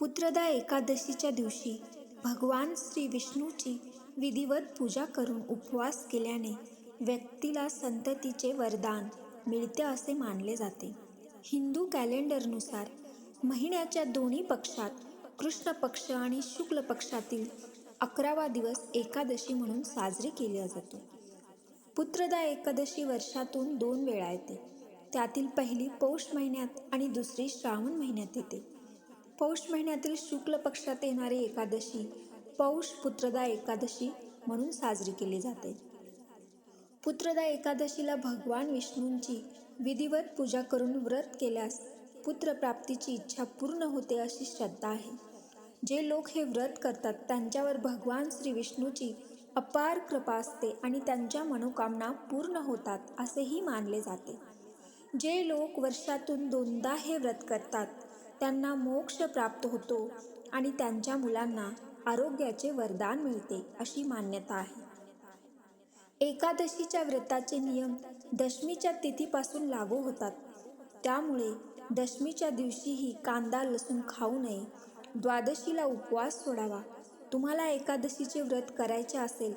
पुत्रदा एकादशीच्या दिवशी भगवान श्री विष्णूची विधिवत पूजा करून उपवास केल्याने व्यक्तीला संततीचे वरदान मिळते असे मानले जाते. हिंदू कॅलेंडरनुसार महिन्याच्या दोन्ही पक्षात कृष्ण पक्ष आणि शुक्ल पक्षातील अकरावा दिवस एकादशी म्हणून साजरी केला जातो. पुत्रदा एकादशी वर्षातून दोन वेळा येते. त्यातील पहिली पौष महिन्यात आणि दुसरी श्रावण महिन्यात येते. पौष महिन्यातील शुक्ल पक्षात येणारी एकादशी पौष पुत्रदा एकादशी म्हणून साजरी केली जाते. पुत्रदा एकादशीला भगवान विष्णूंची विधिवत पूजा करून व्रत केल्यास पुत्रप्राप्तीची इच्छा पूर्ण होते अशी श्रद्धा आहे. जे लोक हे व्रत करतात त्यांच्यावर भगवान श्री विष्णूची अपार कृपा असते आणि त्यांच्या मनोकामना पूर्ण होतात असेही मानले जाते. जे लोक वर्षातून दोनदा हे व्रत करतात त्यांना मोक्ष प्राप्त होतो आणि त्यांच्या मुलांना आरोग्याचे वरदान मिळते अशी मान्यता आहे. एकादशीच्या व्रताचे नियम दशमीच्या तिथीपासून लागू होतात. त्यामुळे दशमीच्या दिवशीही कांदा लसूण खाऊ नये. द्वादशीला उपवास सोडावा. तुम्हाला एकादशीचे व्रत करायचे असेल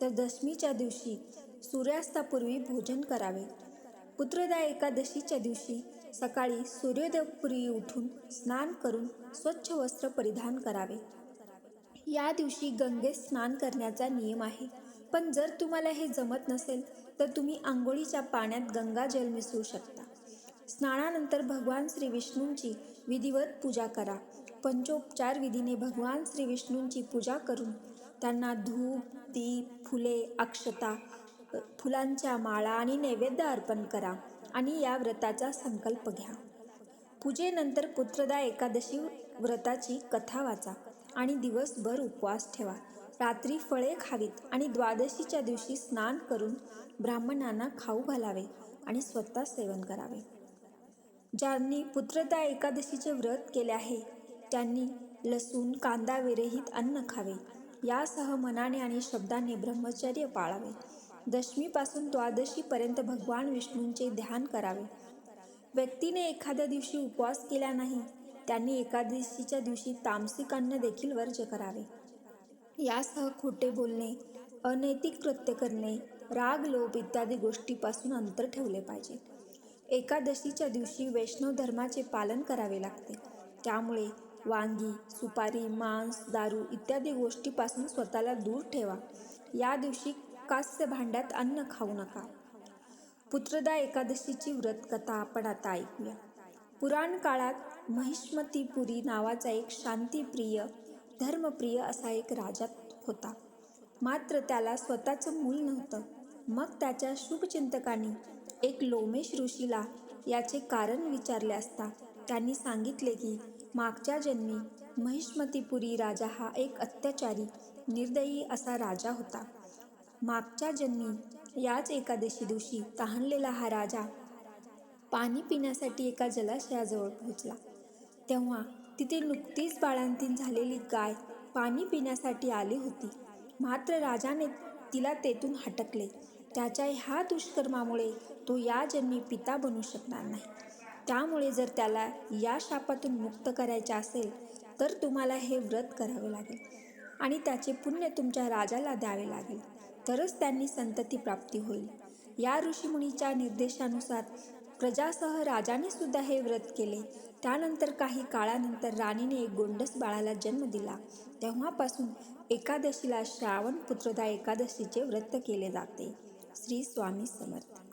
तर दशमीच्या दिवशी सूर्यास्तापूर्वी भोजन करावे. पुत्रदा एकादशीच्या दिवशी सकाळी सूर्योदयपूर्वी उठून स्नान करून स्वच्छ वस्त्र परिधान करावे. या दिवशी गंगेत स्नान करण्याचा नियम आहे. पण जर तुम्हाला हे जमत नसेल तर तुम्ही आंघोळीच्या पाण्यात गंगाजल मिसळू शकता. स्नानानंतर भगवान श्री विष्णूंची विधिवत पूजा करा. पंचोपचार विधीने भगवान श्री विष्णूंची पूजा करून त्यांना धूप दीप फुले अक्षता फुलांच्या माळा आणि नैवेद्य अर्पण करा. आणि या व्रताचा संकल्प घ्या. पूजेनंतर पुत्रदा एकादशी व्रताची कथा वाचा आणि दिवसभर उपवास ठेवा. रात्री फळे खावीत आणि द्वादशीच्या दिवशी स्नान करून ब्राह्मणांना खाऊ घालावे आणि स्वतः सेवन करावे. ज्यांनी पुत्रदा एकादशीचे व्रत केले आहे त्यांनी लसूण कांदा विरहित अन्न खावे. यासह मनाने आणि शब्दाने ब्रह्मचर्य पाळावे. दशमीपासून द्वादशीपर्यंत भगवान विष्णूंचे ध्यान करावे. व्यक्तीने एखाद्या दिवशी उपवास केला नाही त्यांनी एकादशीच्या दिवशी तामसिक अन्न देखील वर्ज करावे. यासह खोटे बोलणे अनैतिक कृत्य करणे राग लोभ इत्यादी गोष्टीपासून अंतर ठेवले पाहिजे. एकादशीच्या दिवशी वैष्णव धर्माचे पालन करावे लागते. त्यामुळे वांगी सुपारी मांस दारू इत्यादी गोष्टीपासून स्वतःला दूर ठेवा. या दिवशी कास्य भांड्यात अन्न खाऊ नका. पुत्रदा एकादशीची व्रत कथा आपण आता ऐकूया. पुराण काळात महिष्मतीपुरी नावाचा एक शांतीप्रिय धर्मप्रिय असा एक राजा होता. मात्र त्याला स्वतःचं मूल नव्हतं. मग त्याच्या शुभचिंतकांनी एक लोमेश ऋषीला याचे कारण विचारले असता त्यांनी सांगितले की मागच्या जन्मी महिष्मतीपुरी राजा हा एक अत्याचारी निर्दयी असा राजा होता. मागच्या जन्मी याच एकादशी दिवशी तहानलेला हा राजा पाणी पिण्यासाठी एका जलाशयाजवळ पोहोचला. तेव्हा तिथे नुकतीच बाळांतीन झालेली गाय पाणी पिण्यासाठी आली होती. मात्र राजाने तिला तेथून हटकले. त्याच्या ह्या दुष्कर्मामुळे तो या जन्मी पिता बनू शकणार नाही. त्यामुळे जर त्याला या शापातून मुक्त करायचे असेल तर तुम्हाला हे व्रत करावे लागेल आणि त्याचे पुण्य तुमच्या राजाला द्यावे लागेल. तरच त्यांनी संतती प्राप्ती होईल. या ऋषीमुनीच्या निर्देशानुसार प्रजासह राजाने सुद्धा हे व्रत केले. त्यानंतर काही काळानंतर राणीने एक गोंडस बाळाला जन्म दिला. तेव्हापासून एकादशीला श्रावण पुत्रदा एकादशीचे व्रत केले जाते. श्री स्वामी समर्थ.